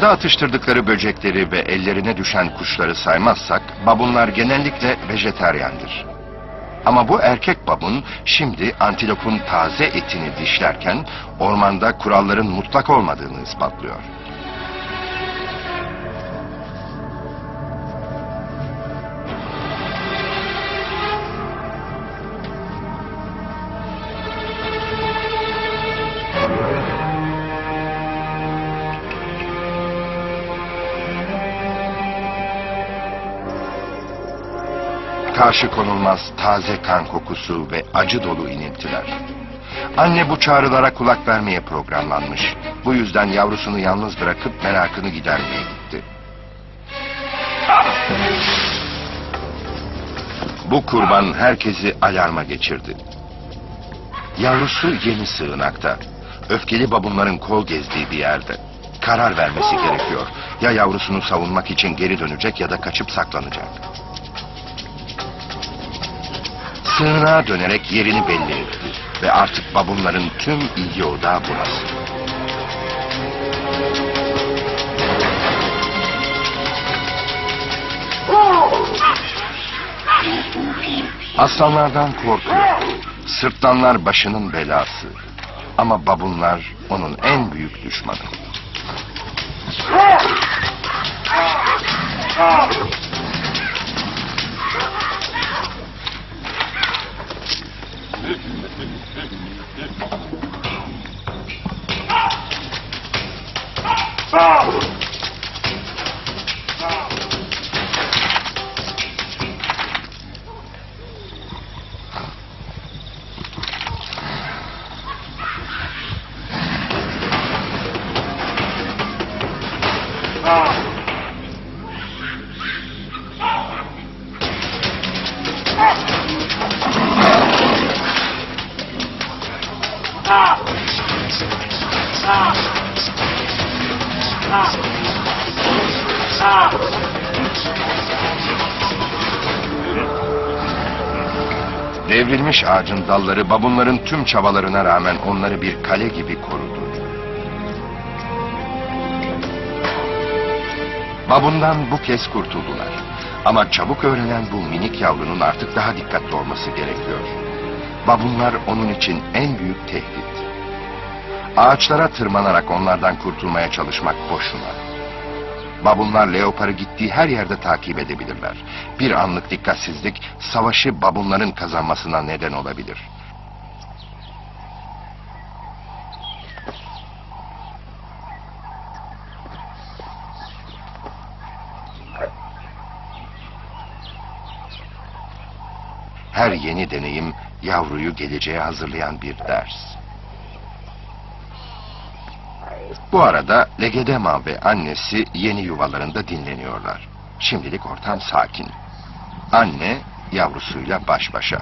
Havada atıştırdıkları böcekleri ve ellerine düşen kuşları saymazsak babunlar genellikle vejeteryandır. Ama bu erkek babun şimdi antilopun taze etini dişlerken ormanda kuralların mutlak olmadığını ispatlıyor. Karşı konulmaz taze kan kokusu ve acı dolu iniltiler. Anne bu çağrılara kulak vermeye programlanmış. Bu yüzden yavrusunu yalnız bırakıp merakını gidermeye gitti. Bu kurban herkesi alarma geçirdi. Yavrusu yeni sığınakta. Öfkeli babunların kol gezdiği bir yerde. Karar vermesi gerekiyor. Ya yavrusunu savunmak için geri dönecek ya da kaçıp saklanacak. Sığınağa dönerek yerini belli etti. Ve artık babunların tüm ilgi odağı burası. Aslanlardan korkuyor. Sırtlanlar başının belası. Ama babunlar onun en büyük düşmanı. Devrilmiş ağacın dalları babunların tüm çabalarına rağmen onları bir kale gibi korudu. Babundan bu kez kurtuldular. Ama çabuk öğrenen bu minik yavrunun artık daha dikkatli olması gerekiyor. Babunlar onun için en büyük tehdit. Ağaçlara tırmanarak onlardan kurtulmaya çalışmak boşuna. Babunlar leoparı gittiği her yerde takip edebilirler. Bir anlık dikkatsizlik savaşı babunların kazanmasına neden olabilir. Her yeni deneyim yavruyu geleceğe hazırlayan bir ders. Bu arada Legedema ve annesi yeni yuvalarında dinleniyorlar. Şimdilik ortam sakin. Anne yavrusuyla baş başa.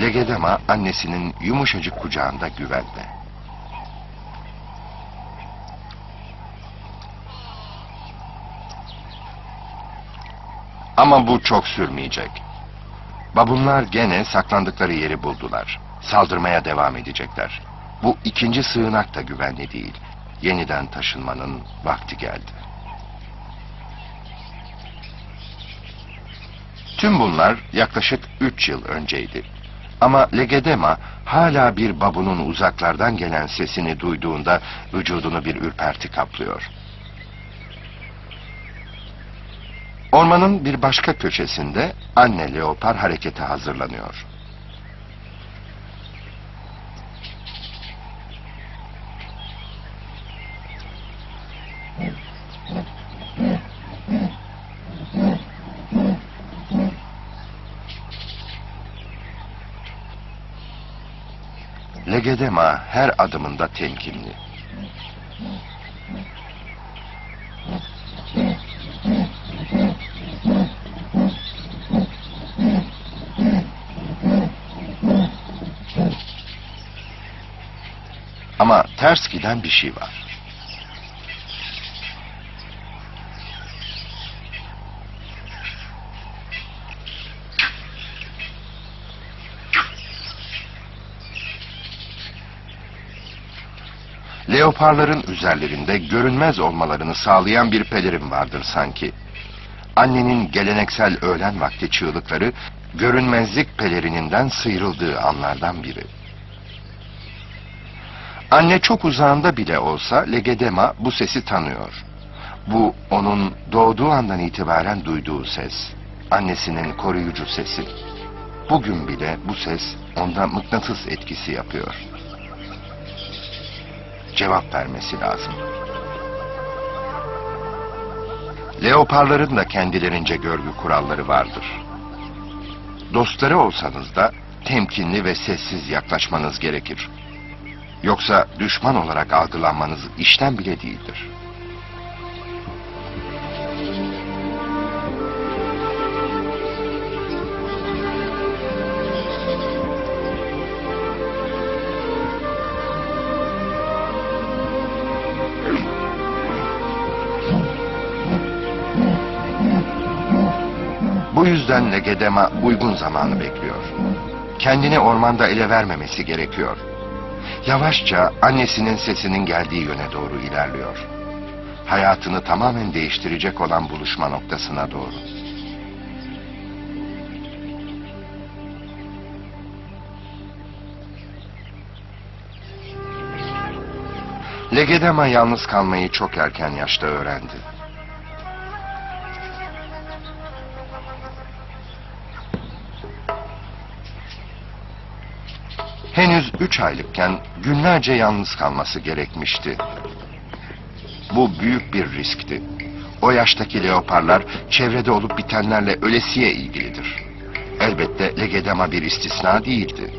Legedema annesinin yumuşacık kucağında güvende. Ama bu çok sürmeyecek. Babunlar gene saklandıkları yeri buldular. Saldırmaya devam edecekler. Bu ikinci sığınak da güvenli değil. Yeniden taşınmanın vakti geldi. Tüm bunlar yaklaşık üç yıl önceydi. Ama Legedema hala bir babunun uzaklardan gelen sesini duyduğunda vücudunu bir ürperti kaplıyor. Ormanın bir başka köşesinde anne leopar harekete hazırlanıyor. Legedema her adımında temkinli. Ama ters giden bir şey var. Leoparların üzerlerinde görünmez olmalarını sağlayan bir pelerin vardır sanki. Annenin geleneksel öğlen vakti çığlıkları görünmezlik pelerininden sıyrıldığı anlardan biri. Anne çok uzağında bile olsa Legedema bu sesi tanıyor. Bu onun doğduğu andan itibaren duyduğu ses. Annesinin koruyucu sesi. Bugün bile bu ses onda mıknatıs etkisi yapıyor. Cevap vermesi lazım. Leoparların da kendilerince görgü kuralları vardır. Dostları olsanız da temkinli ve sessiz yaklaşmanız gerekir. Yoksa düşman olarak algılanmanız işten bile değildir. Yüzden Legedema uygun zamanı bekliyor. Kendini ormanda ele vermemesi gerekiyor. Yavaşça annesinin sesinin geldiği yöne doğru ilerliyor. Hayatını tamamen değiştirecek olan buluşma noktasına doğru. Legedema yalnız kalmayı çok erken yaşta öğrendi. Henüz üç aylıkken günlerce yalnız kalması gerekmişti. Bu büyük bir riskti. O yaştaki leoparlar çevrede olup bitenlerle ölesiye ilgilidir. Elbette Legedema bir istisna değildi.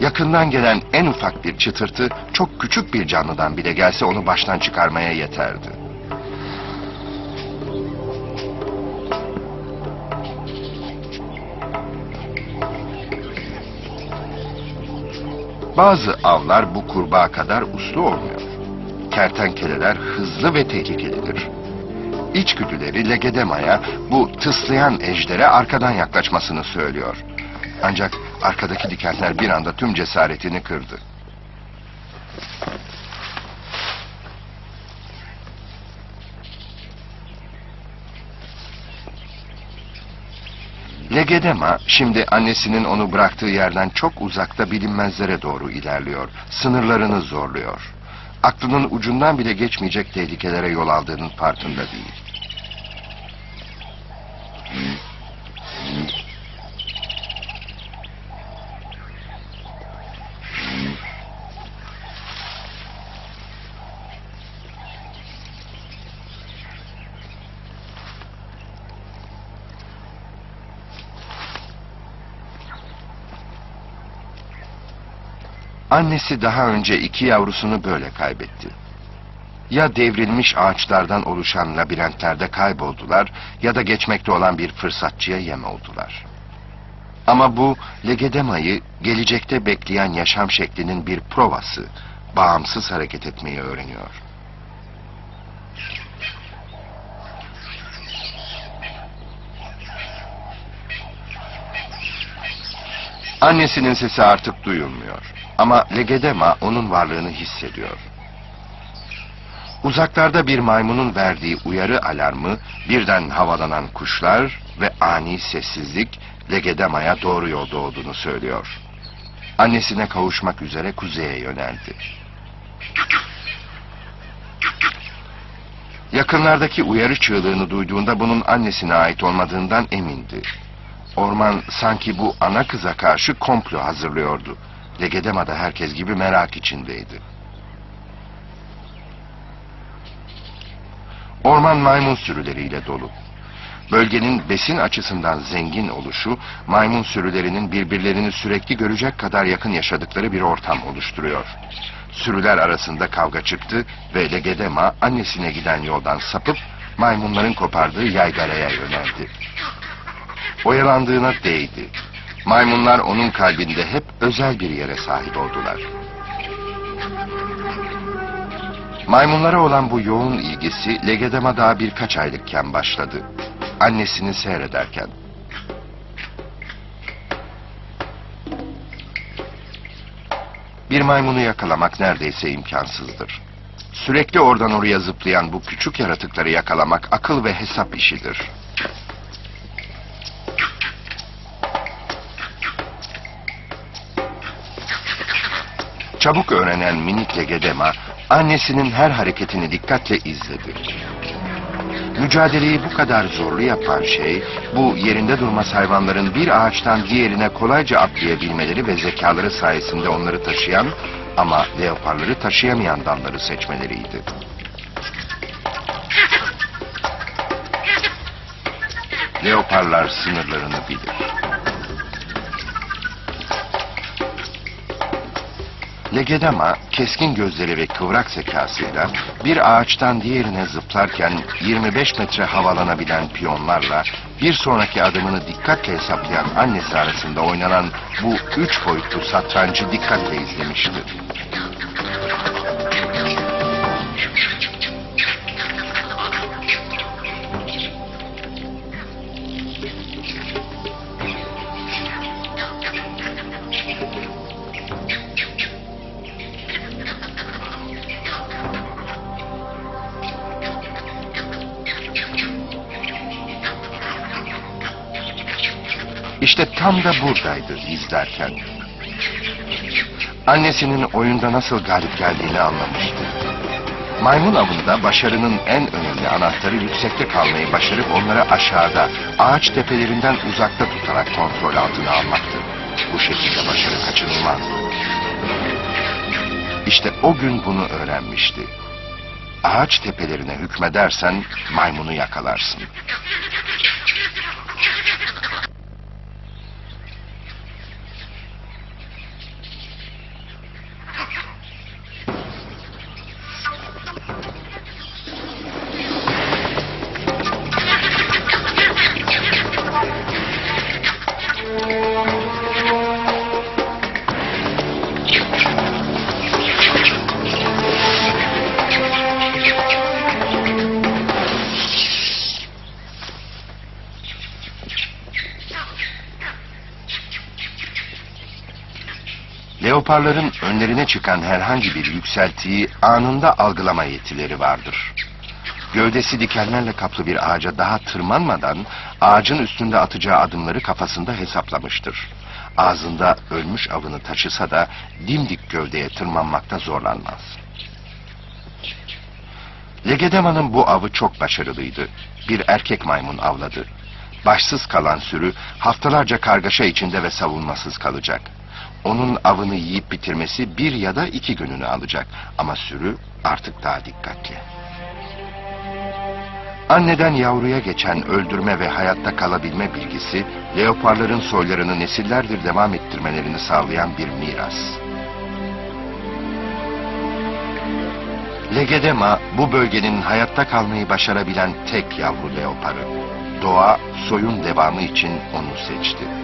Yakından gelen en ufak bir çıtırtı çok küçük bir canlıdan bile gelse onu baştan çıkarmaya yeterdi. Bazı avlar bu kurbağa kadar uslu olmuyor. Kertenkeleler hızlı ve tehlikelidir. İçgüdüleri Legedema'ya bu tıslayan ejdere arkadan yaklaşmasını söylüyor. Ancak arkadaki dikenler bir anda tüm cesaretini kırdı. Legedema şimdi annesinin onu bıraktığı yerden çok uzakta bilinmezlere doğru ilerliyor. Sınırlarını zorluyor. Aklının ucundan bile geçmeyecek tehlikelere yol aldığının farkında değil. Annesi daha önce iki yavrusunu böyle kaybetti. Ya devrilmiş ağaçlardan oluşan labirentlerde kayboldular ya da geçmekte olan bir fırsatçıya yem oldular. Ama bu Legedema'yı gelecekte bekleyen yaşam şeklinin bir provası, bağımsız hareket etmeyi öğreniyor. Annesinin sesi artık duyulmuyor. Ama Legedema onun varlığını hissediyor. Uzaklarda bir maymunun verdiği uyarı alarmı, birden havalanan kuşlar ve ani sessizlik Legedema'ya doğru yolda olduğunu söylüyor. Annesine kavuşmak üzere kuzeye yöneldi. Yakınlardaki uyarı çığlığını duyduğunda bunun annesine ait olmadığından emindi. Orman sanki bu ana kıza karşı komplo hazırlıyordu. Legedema da herkes gibi merak içindeydi. Orman maymun sürüleriyle dolu. Bölgenin besin açısından zengin oluşu, maymun sürülerinin birbirlerini sürekli görecek kadar yakın yaşadıkları bir ortam oluşturuyor. Sürüler arasında kavga çıktı ve Legedema annesine giden yoldan sapıp maymunların kopardığı yaygaraya yöneldi. Oyalandığına değdi. Maymunlar onun kalbinde hep özel bir yere sahip oldular. Maymunlara olan bu yoğun ilgisi Legedema daha birkaç aylıkken başladı. Annesini seyrederken. Bir maymunu yakalamak neredeyse imkansızdır. Sürekli oradan oraya zıplayan bu küçük yaratıkları yakalamak akıl ve hesap işidir. Çabuk öğrenen minik Legedema, annesinin her hareketini dikkatle izledi. Mücadeleyi bu kadar zorlu yapan şey, bu yerinde durmaz hayvanların bir ağaçtan diğerine kolayca atlayabilmeleri ve zekaları sayesinde onları taşıyan ama leoparları taşıyamayan dalları seçmeleriydi. Leoparlar sınırlarını bilir. Legedema keskin gözleri ve kıvrak zekasıyla bir ağaçtan diğerine zıplarken 25 metre havalanabilen piyonlarla bir sonraki adımını dikkatle hesaplayan annesi arasında oynanan bu üç boyutlu satrancı dikkatle izlemişti. İşte tam da buradaydı izlerken. Annesinin oyunda nasıl galip geldiğini anlamıştı. Maymun avında başarının en önemli anahtarı yüksekte kalmayı başarıp onları aşağıda, ağaç tepelerinden uzakta tutarak kontrol altına almaktı. Bu şekilde başarı kaçınılmazdı. İşte o gün bunu öğrenmişti. Ağaç tepelerine hükmedersen maymunu yakalarsın. Leoparların önlerine çıkan herhangi bir yükseltiyi anında algılama yetileri vardır. Gövdesi dikenlerle kaplı bir ağaca daha tırmanmadan ağacın üstünde atacağı adımları kafasında hesaplamıştır. Ağzında ölmüş avını taşısa da dimdik gövdeye tırmanmakta zorlanmaz. Legedema'nın bu avı çok başarılıydı. Bir erkek maymun avladı. Başsız kalan sürü haftalarca kargaşa içinde ve savunmasız kalacak. Onun avını yiyip bitirmesi bir ya da iki gününü alacak. Ama sürü artık daha dikkatli. Anneden yavruya geçen öldürme ve hayatta kalabilme bilgisi, leoparların soylarını nesillerdir devam ettirmelerini sağlayan bir miras. Legedema bu bölgenin hayatta kalmayı başarabilen tek yavru leoparı. Doğa soyun devamı için onu seçti.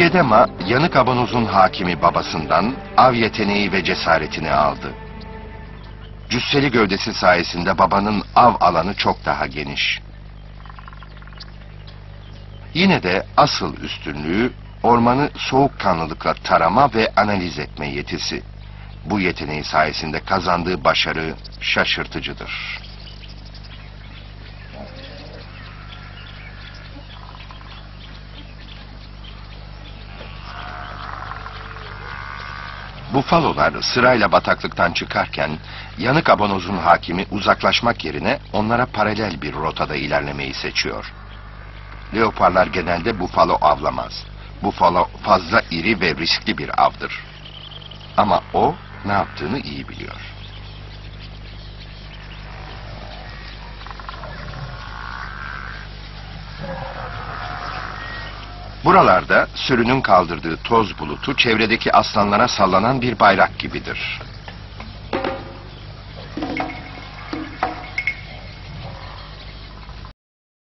Legedema, yanık abanozun hakimi babasından av yeteneği ve cesaretini aldı. Cüsseli gövdesi sayesinde babanın av alanı çok daha geniş. Yine de asıl üstünlüğü ormanı soğukkanlılıkla tarama ve analiz etme yetisi. Bu yeteneği sayesinde kazandığı başarı şaşırtıcıdır. Bufalolar sırayla bataklıktan çıkarken yanık abanozun hakimi uzaklaşmak yerine onlara paralel bir rotada ilerlemeyi seçiyor. Leoparlar genelde bufalo avlamaz. Bufalo fazla iri ve riskli bir avdır. Ama o ne yaptığını iyi biliyor. Buralarda sürünün kaldırdığı toz bulutu çevredeki aslanlara sallanan bir bayrak gibidir.